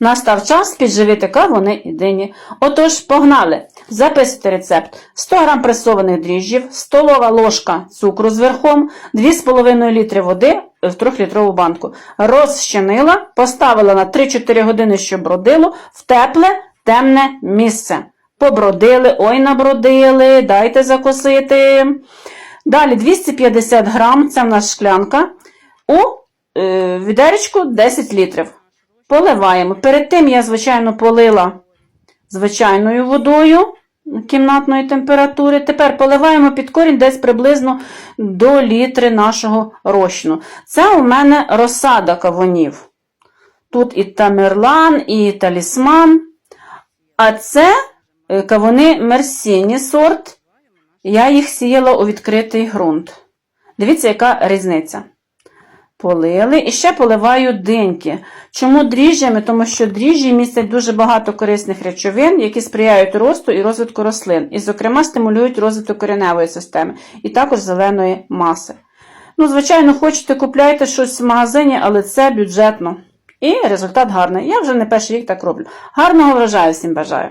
Настав час підживити кавуни і дині. Отож, погнали! Записуйте рецепт. 100 г пресованих дріжджів, столова ложка цукру з верхом, 2,5 літри води в 3-літрову банку. Розчинила, поставила на 3-4 години, щоб бродило, в тепле, темне місце. Побродили, ой, набродили, дайте закусити. Далі 250 грам, це в нас шклянка, у е, відеречку 10 літрів. Поливаємо. Перед тим я, звичайно, полила звичайною водою кімнатної температури. Тепер поливаємо під корінь десь приблизно до літри нашого розчину. Це у мене розсада кавунів. Тут і тамерлан, і талісман. А це е, кавуни мерсіні сорт. Я їх сіяла у відкритий ґрунт. Дивіться, яка різниця. Полили і ще поливаю диньки. Чому дріжджами? Тому що дріжджі містять дуже багато корисних речовин, які сприяють росту і розвитку рослин, і, зокрема, стимулюють розвиток кореневої системи і також зеленої маси. Ну, звичайно, хочете, купляйте щось в магазині, але це бюджетно. І результат гарний. Я вже не перший рік так роблю. Гарного врожаю всім бажаю!